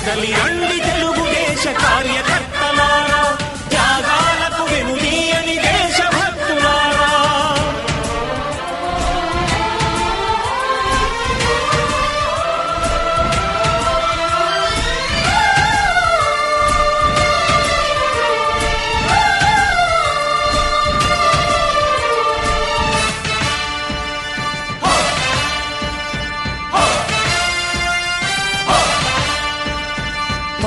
కదలి రండి